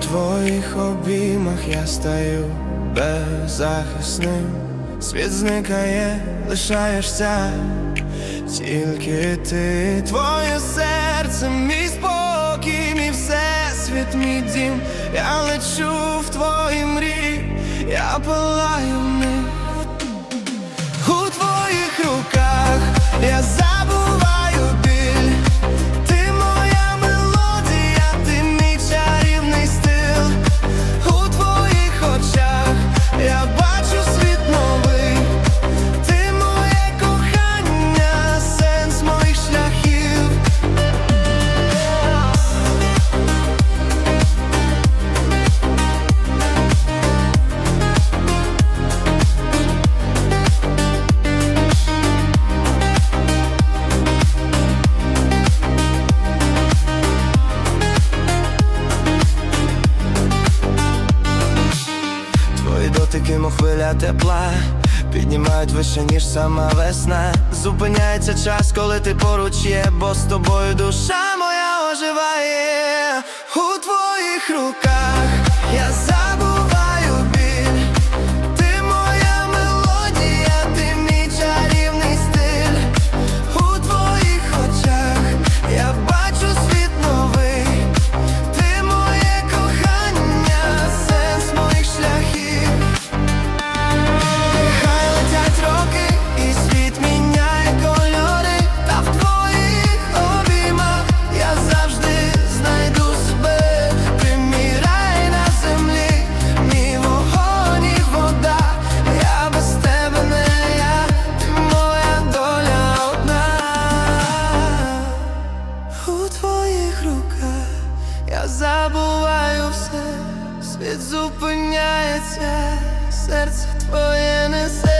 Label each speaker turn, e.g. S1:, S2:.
S1: твоїх обіймах я стаю беззахисним, світ зникає, лишаєшся, тільки ти, твоє серце, мій спокій, мій всесвіт, мій дім, я лечу в твої мрії, я палаю в них дотики, мов хвиля тепла, піднімають вище, ніж сама весна. Зупиняється час, коли ти поруч є, бо з тобою душа моя оживає у твоїх руках. Світ зупиняється, серце твоє несе.